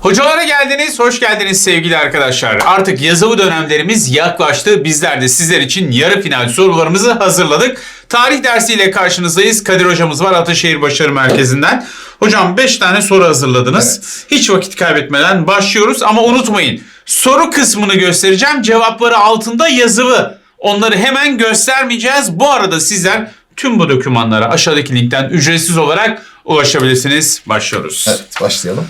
Hocalara geldiniz, hoş geldiniz sevgili arkadaşlar. Artık yazılı dönemlerimiz yaklaştı. Bizler de sizler için yarı final sorularımızı hazırladık. Tarih dersiyle karşınızdayız. Kadir hocamız var Ataşehir Başarı Merkezi'nden. Hocam 5 tane soru hazırladınız. Hiç vakit kaybetmeden başlıyoruz ama unutmayın. Soru kısmını göstereceğim. Cevapları altında yazılı. Onları hemen göstermeyeceğiz. Bu arada sizler tüm bu dokümanlara aşağıdaki linkten ücretsiz olarak ulaşabilirsiniz. Başlıyoruz. Evet başlayalım.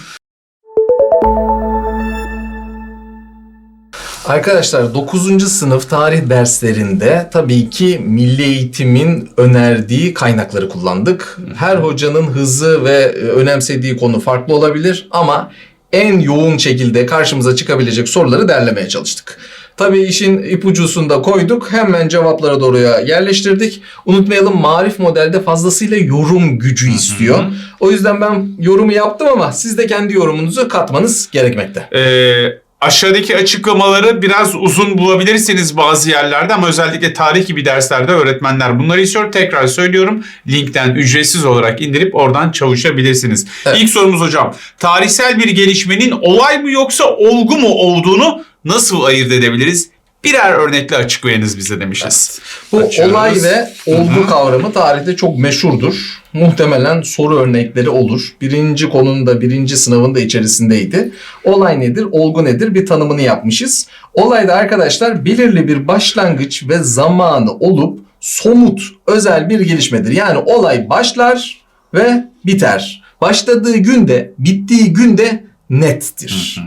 Arkadaşlar 9. sınıf tarih derslerinde tabii ki milli eğitimin önerdiği kaynakları kullandık. Her hocanın hızı ve e, önemsediği konu farklı olabilir ama en yoğun şekilde karşımıza çıkabilecek soruları derlemeye çalıştık. Tabii işin ipucusunu da koyduk. Hemen cevaplara doğruya yerleştirdik. Unutmayalım marif modelde fazlasıyla yorum gücü istiyor. O yüzden ben yorumu yaptım ama siz de kendi yorumunuzu katmanız gerekmekte. Ee, aşağıdaki açıklamaları biraz uzun bulabilirsiniz bazı yerlerde ama özellikle tarih gibi derslerde öğretmenler bunları istiyor. Tekrar söylüyorum linkten ücretsiz olarak indirip oradan çalışabilirsiniz. Evet. İlk sorumuz hocam. Tarihsel bir gelişmenin olay mı yoksa olgu mu olduğunu nasıl ayırt edebiliriz? Birer örnekle açıklayınız bize demişiz. Bu Açıyoruz. olay ve olgu kavramı tarihte çok meşhurdur. Muhtemelen soru örnekleri olur. Birinci konunun da birinci sınavın da içerisindeydi. Olay nedir, olgu nedir bir tanımını yapmışız. Olayda arkadaşlar belirli bir başlangıç ve zamanı olup somut, özel bir gelişmedir. Yani olay başlar ve biter. Başladığı günde, bittiği günde nettir.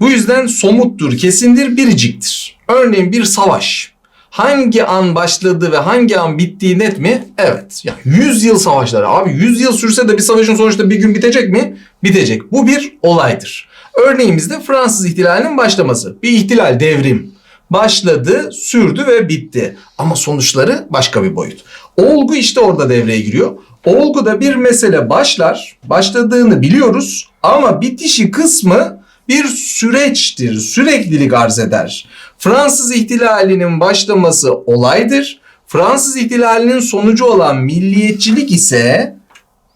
Bu yüzden somuttur, kesindir, biriciktir. Örneğin bir savaş. Hangi an başladı ve hangi an bittiği net mi? Evet. Ya 100 yıl savaşları. Abi 100 yıl sürse de bir savaşın sonuçta bir gün bitecek mi? Bitecek. Bu bir olaydır. Örneğimizde Fransız ihtilalinin başlaması. Bir ihtilal, devrim. Başladı, sürdü ve bitti. Ama sonuçları başka bir boyut. Olgu işte orada devreye giriyor. Olguda bir mesele başlar, başladığını biliyoruz ama bitişi kısmı bir süreçtir, süreklilik arz eder. Fransız ihtilalinin başlaması olaydır. Fransız ihtilalinin sonucu olan milliyetçilik ise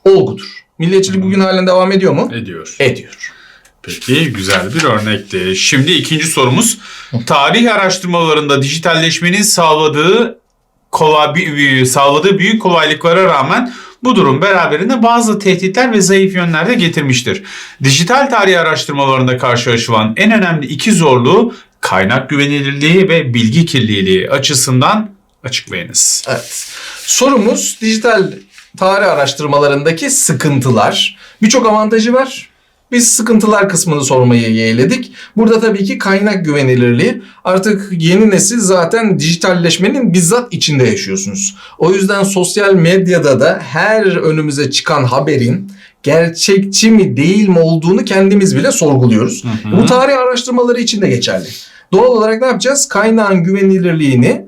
olgudur. Milliyetçilik bugün halen devam ediyor mu? Ediyor. Ediyor. Peki güzel bir örnekti. Şimdi ikinci sorumuz. Tarih araştırmalarında dijitalleşmenin sağladığı kolay, sağladığı büyük kolaylıklara rağmen bu durum beraberinde bazı tehditler ve zayıf yönler de getirmiştir. Dijital tarih araştırmalarında karşılaşılan en önemli iki zorluğu kaynak güvenilirliği ve bilgi kirliliği açısından açıklayınız. Evet. Sorumuz dijital tarih araştırmalarındaki sıkıntılar. Birçok avantajı var. Biz sıkıntılar kısmını sormayı yeğledik. Burada tabii ki kaynak güvenilirliği. Artık yeni nesil zaten dijitalleşmenin bizzat içinde yaşıyorsunuz. O yüzden sosyal medyada da her önümüze çıkan haberin gerçekçi mi değil mi olduğunu kendimiz bile sorguluyoruz. Bu tarih araştırmaları için de geçerli. Doğal olarak ne yapacağız? Kaynağın güvenilirliğini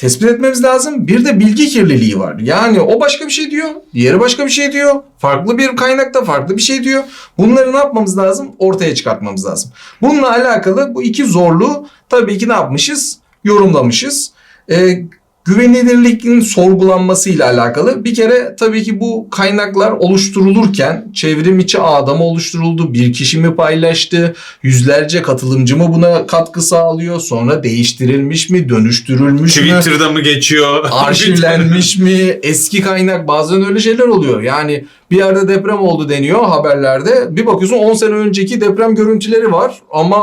tespit etmemiz lazım. Bir de bilgi kirliliği var. Yani o başka bir şey diyor, diğeri başka bir şey diyor. Farklı bir kaynakta farklı bir şey diyor. Bunları ne yapmamız lazım? Ortaya çıkartmamız lazım. Bununla alakalı bu iki zorluğu tabii ki ne yapmışız? Yorumlamışız. Ee, güvenilirliğin sorgulanmasıyla alakalı bir kere tabii ki bu kaynaklar oluşturulurken çevrim içi ağda mı oluşturuldu, bir kişi mi paylaştı, yüzlerce katılımcı mı buna katkı sağlıyor, sonra değiştirilmiş mi, dönüştürülmüş mü? Twitter'da mı geçiyor? arşivlenmiş mi? Eski kaynak bazen öyle şeyler oluyor. Yani bir yerde deprem oldu deniyor haberlerde. Bir bakıyorsun 10 sene önceki deprem görüntüleri var ama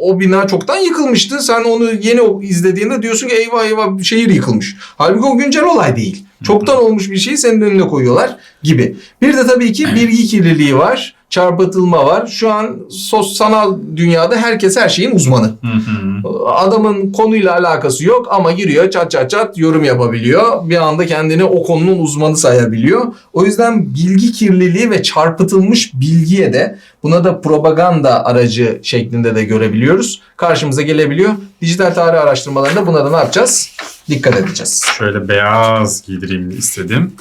o bina çoktan yıkılmıştı. Sen onu yeni izlediğinde diyorsun ki eyvah eyvah şehir yıkılmış. Halbuki o güncel olay değil. Çoktan olmuş bir şeyi senin önüne koyuyorlar gibi. Bir de tabii ki bilgi kirliliği var. Çarpıtılma var. Şu an sos sanal dünyada herkes her şeyin uzmanı. Hı hı. Adamın konuyla alakası yok ama giriyor çat çat çat yorum yapabiliyor. Bir anda kendini o konunun uzmanı sayabiliyor. O yüzden bilgi kirliliği ve çarpıtılmış bilgiye de buna da propaganda aracı şeklinde de görebiliyoruz. Karşımıza gelebiliyor. Dijital tarih araştırmalarında buna da ne yapacağız? Dikkat edeceğiz. Şöyle beyaz giydireyim istedim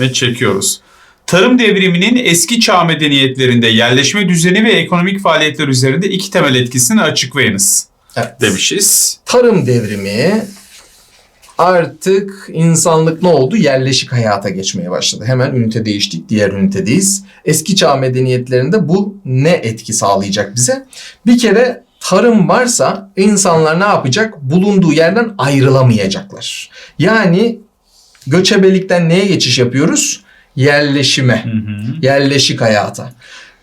ve çekiyoruz. Tarım devriminin eski çağ medeniyetlerinde yerleşme düzeni ve ekonomik faaliyetler üzerinde iki temel etkisini açıklayınız Evet. demişiz. Tarım devrimi Artık insanlık ne oldu? Yerleşik hayata geçmeye başladı. Hemen ünite değiştik, diğer ünitedeyiz. Eski çağ medeniyetlerinde bu ne etki sağlayacak bize? Bir kere tarım varsa insanlar ne yapacak? Bulunduğu yerden ayrılamayacaklar. Yani göçebelikten neye geçiş yapıyoruz? Yerleşime, yerleşik hayata.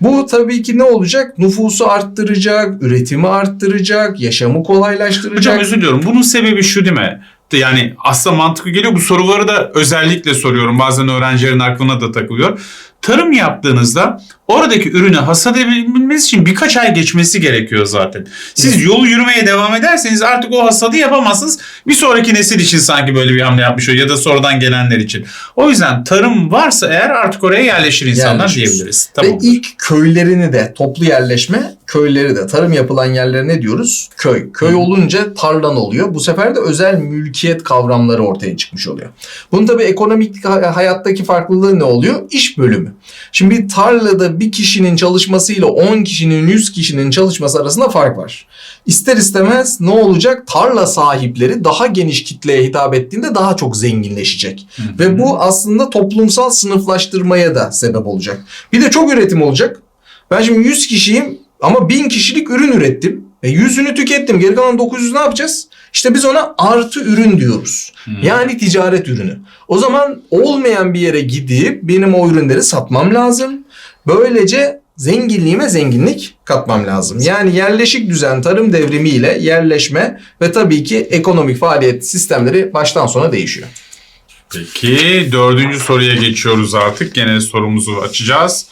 Bu tabii ki ne olacak? Nüfusu arttıracak, üretimi arttıracak, yaşamı kolaylaştıracak. Hocam özür diliyorum. Bunun sebebi şu değil mi? Yani aslında mantıklı geliyor. Bu soruları da özellikle soruyorum. Bazen öğrencilerin aklına da takılıyor. Tarım yaptığınızda oradaki ürünü hasat edebilmeniz için birkaç ay geçmesi gerekiyor zaten. Siz yolu yürümeye devam ederseniz artık o hasadı yapamazsınız. Bir sonraki nesil için sanki böyle bir hamle yapmış oluyor ya da sonradan gelenler için. O yüzden tarım varsa eğer artık oraya yerleşir insanlar Yerleşir. diyebiliriz. Ve Tamam. ilk köylerini de toplu yerleşme köyleri de tarım yapılan yerlere ne diyoruz? Köy. Köy olunca tarlan oluyor. Bu sefer de özel mülkiyet kavramları ortaya çıkmış oluyor. Bunun tabii ekonomik ha- hayattaki farklılığı ne oluyor? İş bölümü. Şimdi bir tarlada bir kişinin çalışmasıyla 10 kişinin 100 kişinin çalışması arasında fark var. İster istemez ne olacak? Tarla sahipleri daha geniş kitleye hitap ettiğinde daha çok zenginleşecek. Ve bu aslında toplumsal sınıflaştırmaya da sebep olacak. Bir de çok üretim olacak. Ben şimdi 100 kişiyim ama 1000 kişilik ürün ürettim. E 100'ünü tükettim. Geri kalan 900 ne yapacağız? İşte biz ona artı ürün diyoruz. Yani ticaret ürünü. O zaman olmayan bir yere gidip benim o ürünleri satmam lazım. Böylece zenginliğime zenginlik katmam lazım. Yani yerleşik düzen tarım devrimiyle yerleşme ve tabii ki ekonomik faaliyet sistemleri baştan sona değişiyor. Peki dördüncü soruya geçiyoruz artık. Gene sorumuzu açacağız.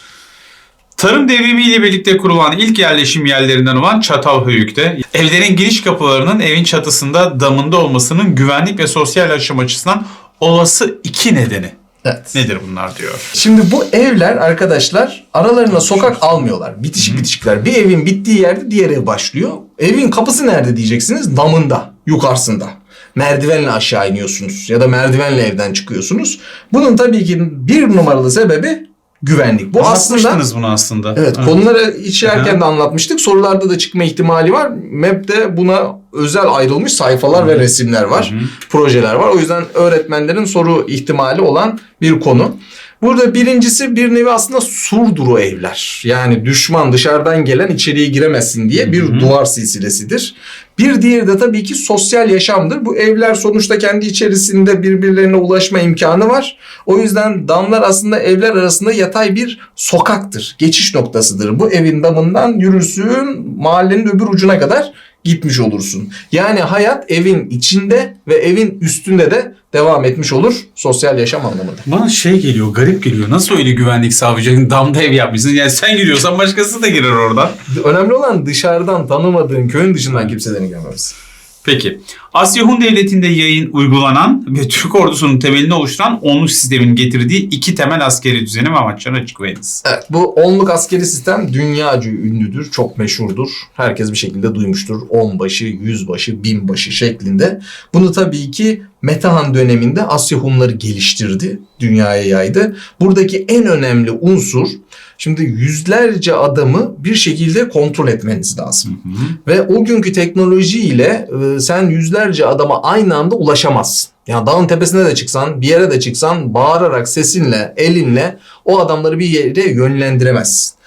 Tarım devrimiyle birlikte kurulan ilk yerleşim yerlerinden olan Çatalhöyük'te evlerin giriş kapılarının evin çatısında damında olmasının güvenlik ve sosyal yaşam açısından olası iki nedeni. Evet. Nedir bunlar diyor. Şimdi bu evler arkadaşlar aralarına sokak almıyorlar. Bitişik bitişikler. Bir evin bittiği yerde diğer ev başlıyor. Evin kapısı nerede diyeceksiniz? Damında, yukarısında. Merdivenle aşağı iniyorsunuz ya da merdivenle evden çıkıyorsunuz. Bunun tabii ki bir numaralı sebebi güvenlik. Bu aslında bunu aslında. Evet, Ha. konuları içerken de anlatmıştık. Sorularda da çıkma ihtimali var. MEP'te buna özel ayrılmış sayfalar ve resimler var. Projeler var. O yüzden öğretmenlerin soru ihtimali olan bir konu. Burada birincisi bir nevi aslında surdur o evler. Yani düşman dışarıdan gelen içeriye giremesin diye bir duvar silsilesidir. Bir diğeri de tabii ki sosyal yaşamdır. Bu evler sonuçta kendi içerisinde birbirlerine ulaşma imkanı var. O yüzden damlar aslında evler arasında yatay bir sokaktır. Geçiş noktasıdır. Bu evin damından yürürsün mahallenin öbür ucuna kadar gitmiş olursun. Yani hayat evin içinde ve evin üstünde de devam etmiş olur sosyal yaşam anlamında. Bana şey geliyor, garip geliyor. Nasıl öyle güvenlik sağlayacaksın? Damda ev yapmışsın. Yani sen giriyorsan başkası da girer oradan. Önemli olan dışarıdan tanımadığın köyün dışından kimselerin gelmemesi. Peki. Asya Hun Devleti'nde yayın uygulanan ve Türk ordusunun temelini oluşturan onluk sistemin getirdiği iki temel askeri düzeni ve amaçlarını açıklayınız. Evet bu onluk askeri sistem dünyaca ünlüdür, çok meşhurdur. Herkes bir şekilde duymuştur. Onbaşı, yüzbaşı, binbaşı şeklinde. Bunu tabii ki Metehan döneminde Asya Hunları geliştirdi, dünyaya yaydı. Buradaki en önemli unsur şimdi yüzlerce adamı bir şekilde kontrol etmeniz lazım. Ve o günkü teknolojiyle e, sen yüzlerce adama aynı anda ulaşamazsın. Yani dağın tepesine de çıksan, bir yere de çıksan bağırarak sesinle, elinle o adamları bir yere yönlendiremezsin.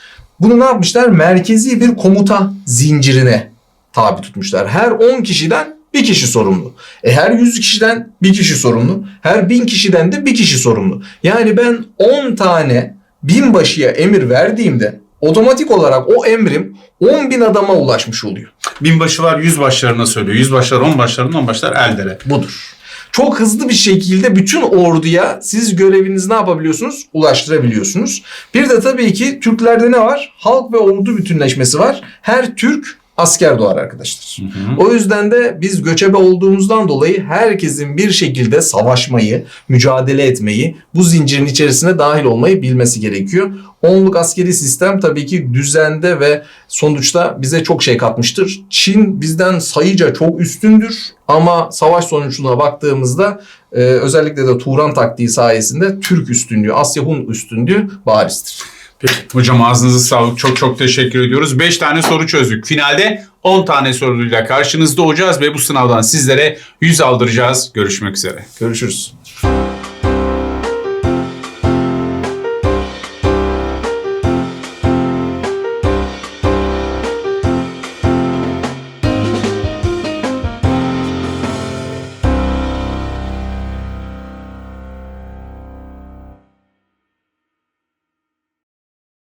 Bunu ne yapmışlar? Merkezi bir komuta zincirine tabi tutmuşlar. Her 10 kişiden bir kişi sorumlu. E her 100 kişiden bir kişi sorumlu. Her 1000 kişiden de bir kişi sorumlu. Yani ben 10 tane binbaşıya emir verdiğimde otomatik olarak o emrim 10 bin adama ulaşmış oluyor. Binbaşılar yüzbaşlarına söylüyor. Yüzbaşlar onbaşlarına, onbaşlar eldere. Budur. Çok hızlı bir şekilde bütün orduya siz görevinizi ne yapabiliyorsunuz? Ulaştırabiliyorsunuz. Bir de tabii ki Türklerde ne var? Halk ve ordu bütünleşmesi var. Her Türk asker doğar arkadaşlar. O yüzden de biz göçebe olduğumuzdan dolayı herkesin bir şekilde savaşmayı, mücadele etmeyi, bu zincirin içerisine dahil olmayı bilmesi gerekiyor. Onluk askeri sistem tabii ki düzende ve sonuçta bize çok şey katmıştır. Çin bizden sayıca çok üstündür ama savaş sonucuna baktığımızda e, özellikle de Turan taktiği sayesinde Türk üstünlüğü, Asya Hun üstünlüğü barizdir. Peki. Hocam ağzınıza sağlık. Çok çok teşekkür ediyoruz. 5 tane soru çözdük. Finalde 10 tane soruyla karşınızda olacağız ve bu sınavdan sizlere 100 aldıracağız. Görüşmek üzere. Görüşürüz.